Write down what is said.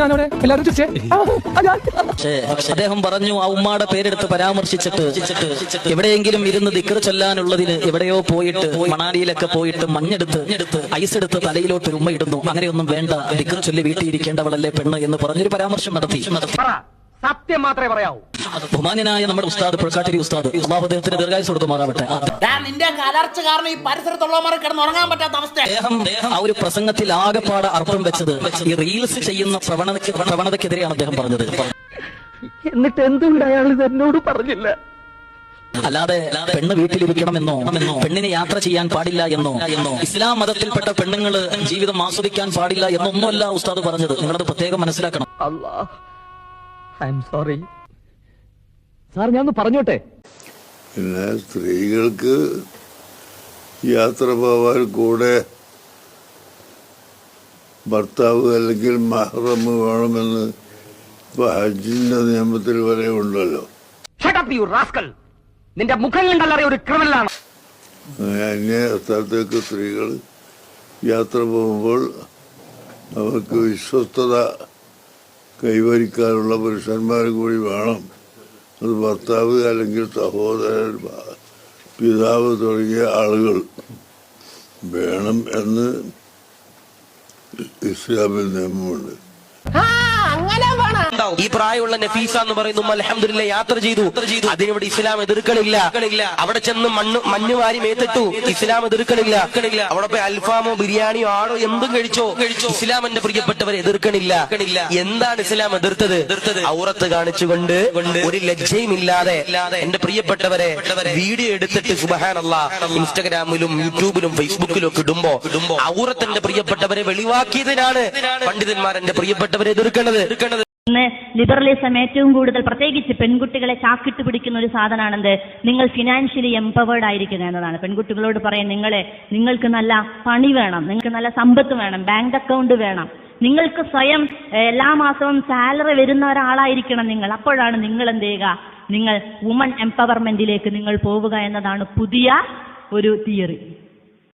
ഞാനവിടെ എല്ലാവരും ചിരിച്ചേ പക്ഷേ അദ്ദേഹം പറഞ്ഞു ആ ഉമ്മാടെ പേരെടുത്ത് പരാമർശിച്ചിട്ട് എവിടെയെങ്കിലും ഇരുന്ന് ദിക്കർ ചൊല്ലാനുള്ളതിന് എവിടെയോ പോയിട്ട് മണാലിയിലൊക്കെ പോയിട്ട് മഞ്ഞെടുത്ത് ഐസ് എടുത്ത് തലയിലോട്ട് ഒരു ഉമ്മ ഇടുന്നു. അങ്ങനെയൊന്നും വേണ്ട. ദിക്കർ ചൊല്ലി വീട്ടിൽ ഇരിക്കേണ്ടവളല്ലേ പെണ്ണ് എന്ന് പറഞ്ഞൊരു പരാമർശം നടത്തി. സത്യം മാത്രമേ പറയാവൂ. ബഹുമാന്യനായ നമ്മുടെ ഉസ്താദ് പുഴക്കാട്ടിരി ഉസ്താദ്. അള്ളാഹു ദീർഘായുസ് ദീർഘായുസ് കൊടുക്കുമാറാവട്ടെ നിന്റെ കലർച്ച കാരണം ഈ പരിസരത്തുള്ളവർ കിടന്ന് ഉറങ്ങാൻ പറ്റാത്ത അവസ്ഥ അദ്ദേഹം ആ ഒരു പ്രസംഗത്തിൽ ആകെപ്പാട് അർത്ഥം വെച്ചത് ഈ റീൽസ് ചെയ്യുന്ന പ്രവണതയ്ക്ക് പ്രവണതയ്ക്കെതിരെയാണ് അദ്ദേഹം പറഞ്ഞത്. എന്നിട്ട് എന്തുകൊണ്ട് അയാൾ ഇത് എന്നോട് പറഞ്ഞില്ല? അല്ലാതെ പെണ്ണ് വീട്ടിലിരിക്കണമെന്നോ എന്നോ പെണ്ണിനെ യാത്ര ചെയ്യാൻ പാടില്ല എന്നോ എന്നോ ഇസ്ലാം മതത്തിൽപ്പെട്ട പെണ്ണുങ്ങൾ ജീവിതം ആസ്വദിക്കാൻ പാടില്ല എന്നൊന്നുമല്ല ഉസ്താദ് പറഞ്ഞത്. നിങ്ങളത് പ്രത്യേകം മനസ്സിലാക്കണം. അല്ലാ ഐ എം സോറി. സാർ ഞാൻ ഒന്ന് പറഞ്ഞോട്ടെ? പിന്നെ സ്ത്രീകൾക്ക് യാത്ര പോവാൻ കൂടെ ഭർത്താവ് അല്ലെങ്കിൽ മഹ്റം വേണമെന്ന് ഇപ്പൊ ഹജ്ജിന്റെ നിയമത്തിൽ വരെ ഉണ്ടല്ലോ. നിന്റെ മുഖം ഒരു ക്രിമിനലാണ്. അന്യ സ്ഥലത്തേക്ക് സ്ത്രീകൾ യാത്ര പോകുമ്പോൾ അവർക്ക് വിശ്വസ്തത കൈവരിക്കാനുള്ള പുരുഷന്മാർ കൂടി വേണം. അത് ഭർത്താവ് അല്ലെങ്കിൽ സഹോദരൻ പിതാവ് തുടങ്ങിയ ആളുകൾ വേണം എന്ന് ഇസ്ലാമിൽ നിയമമുണ്ട്. ഈ പ്രായമുള്ള നഫീസ എന്ന് പറയുന്നു അലഹമില്ല യാത്ര ചെയ്തു. അതിനിവിടെ ഇസ്ലാം എതിർക്കണില്ല അവിടെ ചെന്ന് മണ്ണ് മഞ്ഞ് വാരി മേത്തിട്ടു. ഇസ്ലാം എതിർക്കണില്ല അവിടെ പോയി അൽഫാമോ ബിരിയാണിയോ ആടോ എന്തും കഴിച്ചോ. ഇസ്ലാം എന്റെ പ്രിയപ്പെട്ടവരെ എതിർക്കണില്ല. എന്താണ് ഇസ്ലാം എതിർത്തത്? ഔറത്ത് കാണിച്ചുകൊണ്ട് ഒരു ലജ്ജയും ഇല്ലാതെ എന്റെ പ്രിയപ്പെട്ടവരെ വീഡിയോ എടുത്തിട്ട് സുബഹാനല്ല ഇൻസ്റ്റഗ്രാമിലും യൂട്യൂബിലും ഫേസ്ബുക്കിലും ഒക്കെ ഇടുമ്പോ ഔറത്ത് എന്റെ പ്രിയപ്പെട്ടവരെ വെളിവാക്കിയതിനാണ് പണ്ഡിതന്മാർ എന്റെ പ്രിയപ്പെട്ടവരെ എതിർക്കണത്. എതിർക്കണത്. ഇന്ന് ലിബറലിസം ഏറ്റവും കൂടുതൽ പ്രത്യേകിച്ച് പെൺകുട്ടികളെ ചാക്കിട്ട് പിടിക്കുന്ന ഒരു സാധനമാണെന്ത്? നിങ്ങൾ ഫിനാൻഷ്യലി എംപവേർഡ് ആയിരിക്കുക എന്നതാണ്. പെൺകുട്ടികളോട് പറയാൻ നിങ്ങളെ നിങ്ങൾക്ക് നല്ല പണി വേണം നിങ്ങൾക്ക് നല്ല സമ്പത്ത് വേണം ബാങ്ക് അക്കൗണ്ട് വേണം. നിങ്ങൾക്ക് സ്വയം എല്ലാ മാസവും സാലറി വരുന്ന ഒരാളായിരിക്കണം നിങ്ങൾ. അപ്പോഴാണ് നിങ്ങൾ എന്ത് ചെയ്യുക? നിങ്ങൾ വുമൺ എംപവർമെന്റിലേക്ക് നിങ്ങൾ പോവുക എന്നതാണ് പുതിയ ഒരു തിയറി